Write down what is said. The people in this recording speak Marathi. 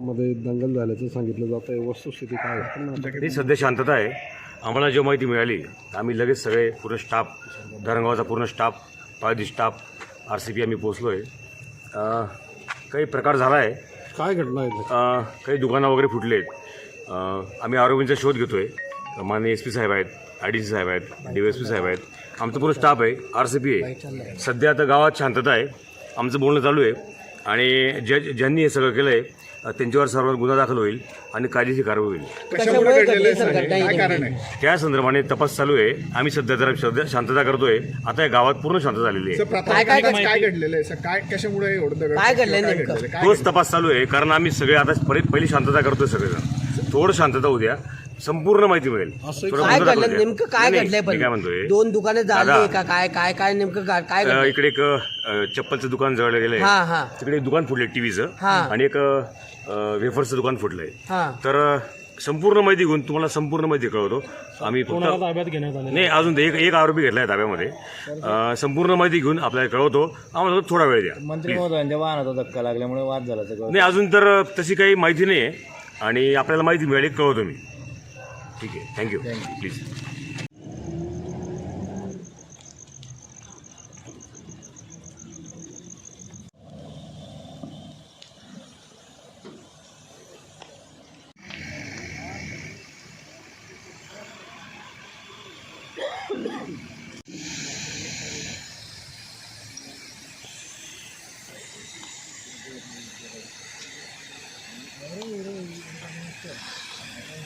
मध्ये दंगल झाल्याचं सांगितलं जात आहे वस्तुस्थिती काय आहे? ही सध्या शांतता आहे. आम्हाला जेव्हा माहिती मिळाली आम्ही लगेच सगळे पूर्ण स्टाफ धरणगावचा पूर्ण स्टाफ पायदी स्टाफ आर सी पी आम्ही पोचलो आहे काही प्रकार झाला आहे काय घटना आहे? अ, काही दुकानं वगैरे फुटले आहेत अ, आम्ही आरोग्यांचा शोध घेतो आहे माननीय एस पी साहेब आहेत आय डी सी साहेब आहेत डी एस पी साहेब आहेत. आमचं पूर्ण स्टाफ आहे आर सी पी आहे. सध्या आता गावात शांतता आहे. आमचं बोलणं चालू आहे. आणि जे ज्यांनी हे सगळं केलं आहे त्यांच्यावर सर्वात गुन्हा दाखल होईल आणि कायदेशीर कारवाई होईल. कशामुळे घडलेलं आहे सर? काय कारण आहे? त्या संदर्भाने तपास चालू आहे. आम्ही सध्या जरा सध्या शांतता करतोय. आता या गावात पूर्ण शांतता झालेली सर आहे प्राथमिक काय घडलेलं आहे? सर काय कशामुळे एवढं दगड काय घडलंय काय नेमकं? घडलेलं आहे? काय तोच तपास चालू आहे कारण आम्ही सगळे आता पहिले पहिली शांतता करतोय सगळेजण. थोडं शांतता होऊ द्या. संपूर्ण माहिती मिळेल. काय घडलं द्या. नेमकं काय घडलंय पण? काय म्हणतोय? दोन दुकाने झाली का काय काय काय नेमकं काय अ, इकडे एक अ, चप्पलचं दुकान जळलं गेलंय. हा हा. तिकडे एक दुकान फुटलंय टीव्हीचं हा. आणि एक अ, वेफर्सचं दुकान फुटलंय. हा. तर अ, संपूर्ण माहिती घेऊन तुम्हाला संपूर्ण माहिती कळवतो. आम्ही फक्त ताब्यात घेण्यात आले नाही अजून ते एक एक आरोपी घेतलाय ताब्यामध्ये. अ, संपूर्ण माहिती घेऊन आपल्याला कळवतो. आम्हाला थोडा वेळ द्या मंत्री महोदयांच्या वाहनाचा धक्का लागल्यामुळे वाद झाला सगळं. नाही अजून तर तशी काही माहिती नाही आहे आणि आपल्याला माहिती मिळाली कळवतो मी. ठीक है थैंक यू प्लीज़